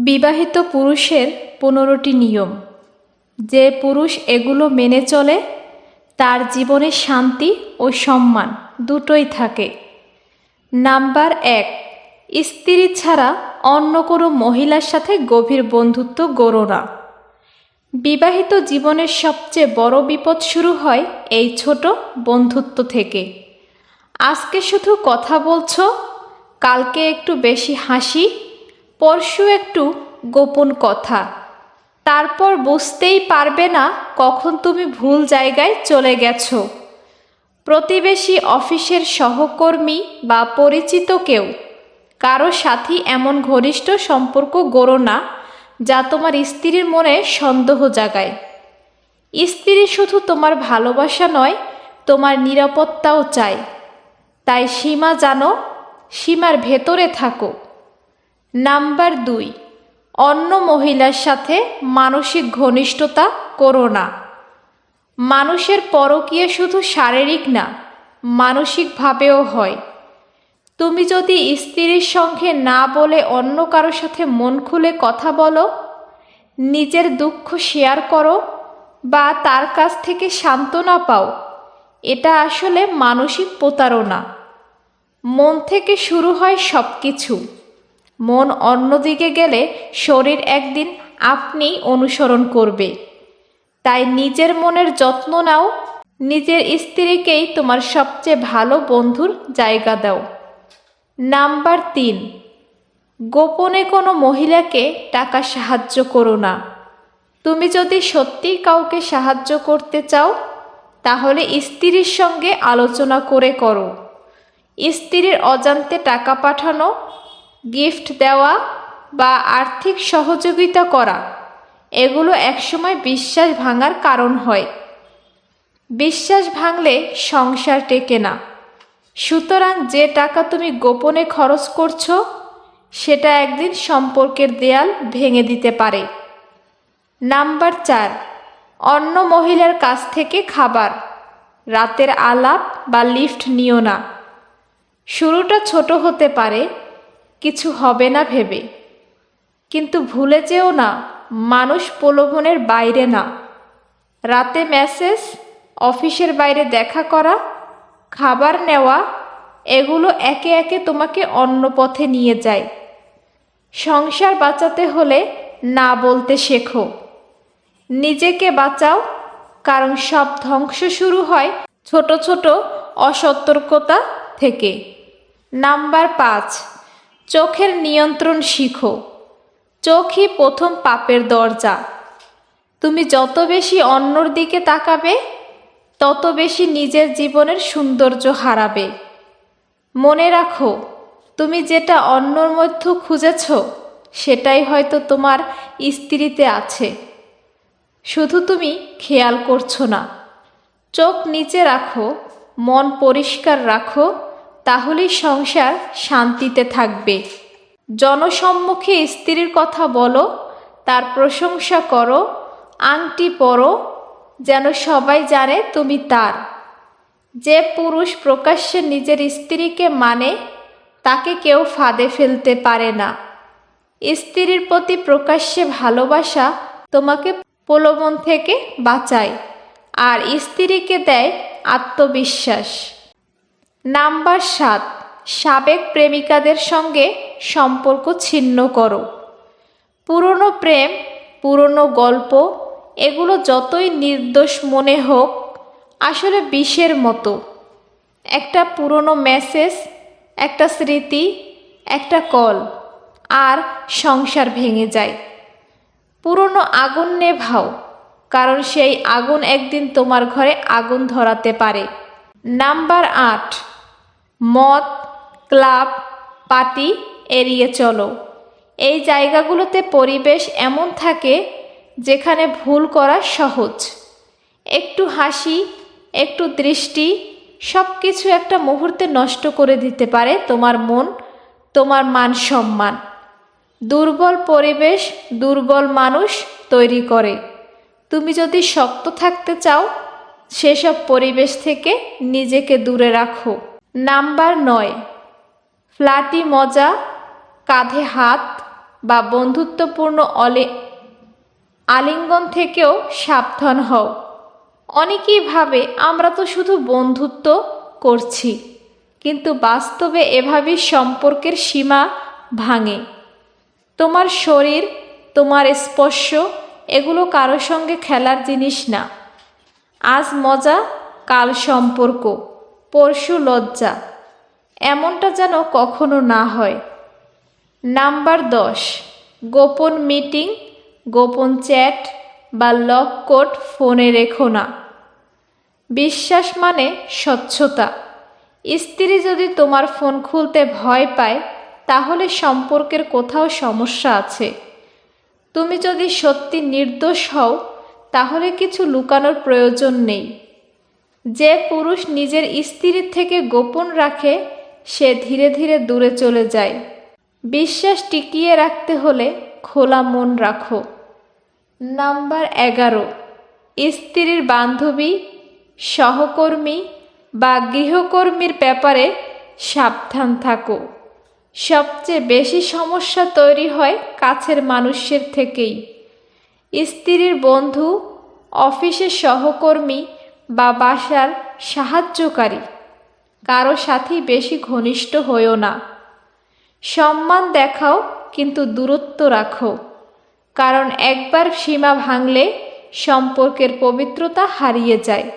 বিবাহিত পুরুষের পনেরোটি নিয়ম। যে পুরুষ এগুলো মেনে চলে, তার জীবনে শান্তি ও সম্মান দুটোই থাকে। নাম্বার এক, স্ত্রী ছাড়া অন্য কোনো মহিলার সাথে গভীর বন্ধুত্ব গড়ো না। বিবাহিত জীবনের সবচেয়ে বড় বিপদ শুরু হয় এই ছোট বন্ধুত্ব থেকে। আজকে শুধু কথা বলছো, কালকে একটু বেশি হাসি পরশু একটু গোপন কথা। তারপর বুঝতেই পারবে না কখন তুমি ভুল জায়গায় চলে গেছো। প্রতিবেশী অফিসের সহকর্মী বা পরিচিত কেউ, কারও সাথী এমন ঘনিষ্ঠ সম্পর্ক গড়ো না, যা তোমার স্ত্রীর মনে সন্দেহ জাগায়। স্ত্রী শুধু তোমার ভালোবাসা নয়, তোমার নিরাপত্তাও চায়। তাই সীমা জানো, সীমার ভেতরে থাকো। নাম্বার দুই, অন্য মহিলার সাথে মানসিক ঘনিষ্ঠতা করো না। মানুষের পরকীয় শুধু শারীরিক না, মানসিকভাবেও হয়। তুমি যদি স্ত্রীর সঙ্গে না বলে অন্য কারোর সাথে মন খুলে কথা বলো, নিজের দুঃখ শেয়ার করো বা তার কাছ থেকে সান্ত্বনা পাও, এটা আসলে মানসিক প্রতারণা। মন থেকে শুরু হয় সব কিছু মন অন্যদিকে গেলে শরীর একদিন আপনি অনুসরণ করবে। তাই নিজের মনের যত্ন নাও, নিজের স্ত্রীকেই তোমার সবচেয়ে ভালো বন্ধুর জায়গা দাও। নাম্বার তিন, গোপনে কোনো মহিলাকে টাকা সাহায্য করো না। তুমি যদি সত্যিই কাউকে সাহায্য করতে চাও, তাহলে স্ত্রীর সঙ্গে আলোচনা করে করো। স্ত্রীর অজান্তে টাকা পাঠানো গিফট দেওয়া বা আর্থিক সহযোগিতা করা, এগুলো একসময় বিশ্বাস ভাঙার কারণ হয়। বিশ্বাস ভাঙলে সংসার টেকে না। সুতরাং যে টাকা তুমি গোপনে খরচ করছ, সেটা একদিন সম্পর্কের দেয়াল ভেঙে দিতে পারে। নাম্বার চার, অন্য মহিলার কাছ থেকে খাবার, রাতের আলাপ বা লিফট নিও না। শুরুটা ছোট হতে পারে কিছু হবে না ভেবে। কিন্তু ভুলে যেও না, মানুষ প্রলোভনের বাইরে না। রাতে মেসেজ, অফিসের বাইরে দেখা করা, খাবার নেওয়া, এগুলো একে একে তোমাকে অন্য পথে নিয়ে যায়। সংসার বাঁচাতে হলে না বলতে শেখো। নিজেকে বাঁচাও, কারণ সব ধ্বংস শুরু হয় ছোট ছোট অসতর্কতা থেকে। নাম্বার পাঁচ চোখের নিয়ন্ত্রণ শিখো। চোখই প্রথম পাপের দরজা। তুমি যত বেশি অন্যর দিকে তাকাবে, তত বেশি নিজের জীবনের সৌন্দর্য হারাবে। মনে রাখো, তুমি যেটা অন্যর মধ্যে খুঁজেছ, সেটাই হয়তো তোমার স্ত্রীতে আছে। শুধু তুমি খেয়াল করছ না। চোখ নিচে রাখো, মন পরিষ্কার রাখো তাহলেই সংসার শান্তিতে থাকবে। জনসম্মুখে স্ত্রীর কথা বলো, তার প্রশংসা করো, আংটি পরো, যেন সবাই জানে তুমি তার। যে পুরুষ প্রকাশ্যে নিজের স্ত্রীকে মানে তাকে কেউ ফাঁদে ফেলতে পারে না। স্ত্রীর প্রতি প্রকাশ্যে ভালোবাসা তোমাকে প্রলোভন থেকে বাঁচায়, আর স্ত্রীকে দেয় আত্মবিশ্বাস। নাম্বার সাত, সাবেক প্রেমিকাদের সঙ্গে সম্পর্ক ছিন্ন করো। পুরনো প্রেম, পুরনো গল্প, এগুলো যতই নির্দোষ মনে হোক, আসলে বিষের মতো। একটা পুরনো মেসেজ, একটা স্মৃতি, একটা কল, আর সংসার ভেঙে যায়। পুরনো আগুন নেভাও, কারণ সেই আগুন একদিন তোমার ঘরে আগুন ধরাতে পারে। নাম্বার আট মদ, ক্লাব, পার্টি এড়িয়ে চলো। এই জায়গাগুলোতে পরিবেশ এমন থাকে যেখানে ভুল করা সহজ। একটু হাসি, একটু দৃষ্টি সব কিছু একটা মুহূর্তে নষ্ট করে দিতে পারে তোমার মন, তোমার মান সম্মান। দুর্বল পরিবেশ, দুর্বল মানুষ তৈরি করে। তুমি যদি শক্ত থাকতে চাও, সেসব পরিবেশ থেকে নিজেকে দূরে রাখো। নাম্বার নয়। ফ্ল্যাটি মজা, কাঁধে হাত বা বন্ধুত্বপূর্ণ অলে আলিঙ্গন থেকেও সাবধান হও। অনেকেই ভাবে, আমরা তো শুধু বন্ধুত্ব করছি। কিন্তু বাস্তবে এভাবেই সম্পর্কের সীমা ভাঙে। তোমার শরীর, তোমার স্পর্শ, এগুলো কারও সঙ্গে খেলার জিনিস না। আজ মজা, কাল সম্পর্ক। পরশু লজ্জা। এমনটা যেন কখনো না হয়। নাম্বার দশ, গোপন মিটিং, গোপন চ্যাট বা লক কোড ফোনে রেখো না। বিশ্বাস মানে স্বচ্ছতা। স্ত্রী যদি তোমার ফোন খুলতে ভয় পায়, তাহলে সম্পর্কের কোথাও সমস্যা আছে। তুমি যদি সত্যি নির্দোষ হও, তাহলে কিছু লুকানোর প্রয়োজন নেই। যে পুরুষ নিজের স্ত্রীর থেকে গোপন রাখে, সে ধীরে ধীরে দূরে চলে যায়। বিশ্বাস টিকিয়ে রাখতে হলে খোলা মন রাখো। নাম্বার এগারো। স্ত্রীর বান্ধবী, সহকর্মী বা গৃহকর্মীর ব্যাপারে সাবধান থাকো। সবচেয়ে বেশি সমস্যা তৈরি হয় কাছের মানুষের থেকেই। স্ত্রীর বন্ধু, অফিসের সহকর্মী বা বাসার সাহায্যকারী। কারও সাথেই বেশি ঘনিষ্ঠ হয়েও না। সম্মান দেখাও, কিন্তু দূরত্ব রাখো। কারণ একবার সীমা ভাঙলে সম্পর্কের পবিত্রতা হারিয়ে যায়।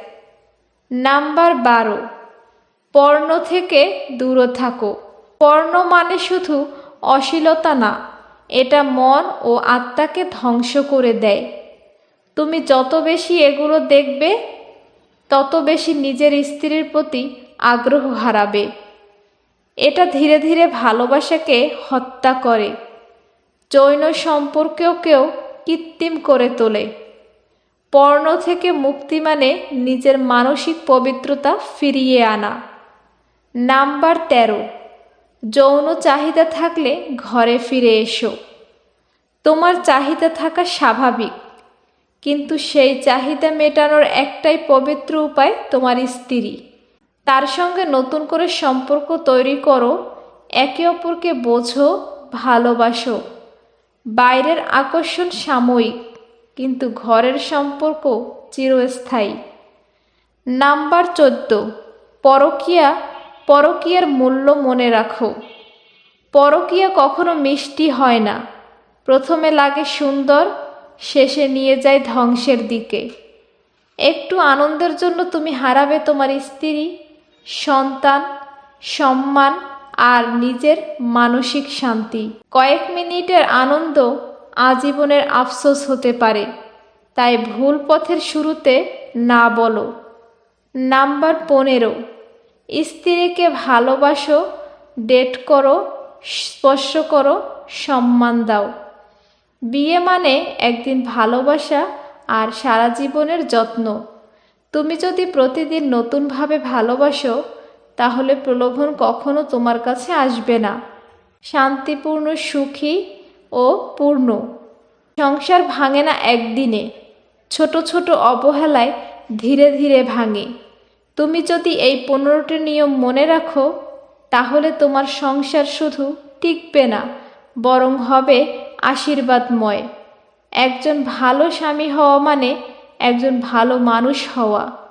নাম্বার বারো, পর্ণ থেকে দূরে থাকো। পর্ণ মানে শুধু অশ্লীলতা না, এটা মন ও আত্মাকে ধ্বংস করে দেয়। তুমি যত বেশি এগুলো দেখবে তত বেশি নিজের স্ত্রীর প্রতি আগ্রহ হারাবে। এটা ধীরে ধীরে ভালোবাসাকে হত্যা করে। যৌন সম্পর্কেও কেউ কৃত্রিম করে তোলে। পর্ণ থেকে মুক্তি মানে নিজের মানসিক পবিত্রতা ফিরিয়ে আনা। নাম্বার তেরো। যৌন চাহিদা থাকলে ঘরে ফিরে এসো। তোমার চাহিদা থাকা স্বাভাবিক। কিন্তু সেই চাহিদা মেটানোর একটাই পবিত্র উপায় তোমার স্ত্রী। তার সঙ্গে নতুন করে সম্পর্ক তৈরি করো, একে অপরকে বোঝো, ভালোবাসো। বাইরের আকর্ষণ সাময়িক, কিন্তু ঘরের সম্পর্ক চিরস্থায়ী। নাম্বার চোদ্দ, পরকিয়া, পরকিয়ার মূল্য মনে রাখো। পরকিয়া কখনো মিষ্টি হয় না। প্রথমে লাগে সুন্দর শেষে নিয়ে যায় ধ্বংসের দিকে। একটু আনন্দের জন্য তুমি হারাবে তোমার স্ত্রী, সন্তান, সম্মান আর নিজের মানসিক শান্তি। কয়েক মিনিটের আনন্দ আজীবনের আফসোস হতে পারে। তাই ভুল পথের শুরুতে না বলো। নাম্বার পনেরো, স্ত্রীকে ভালোবাসো, ডেট করো, স্পর্শ করো, সম্মান দাও। বিয়ে মানে একদিন ভালোবাসা আর সারা জীবনের যত্ন। তুমি যদি প্রতিদিন নতুনভাবে ভালোবাসো, তাহলে প্রলোভন কখনো তোমার কাছে আসবে না। শান্তিপূর্ণ, সুখী ও পূর্ণ। সংসার ভাঙে না একদিনে। ছোট ছোট অবহেলায় ধীরে ধীরে ভাঙে। তুমি যদি এই পনেরোটি নিয়ম মনে রাখো, তাহলে তোমার সংসার শুধু টিকবে না, বরং হবে আশীর্বাদময়। একজন ভালো স্বামী হওয়া মানে একজন ভালো মানুষ হওয়া।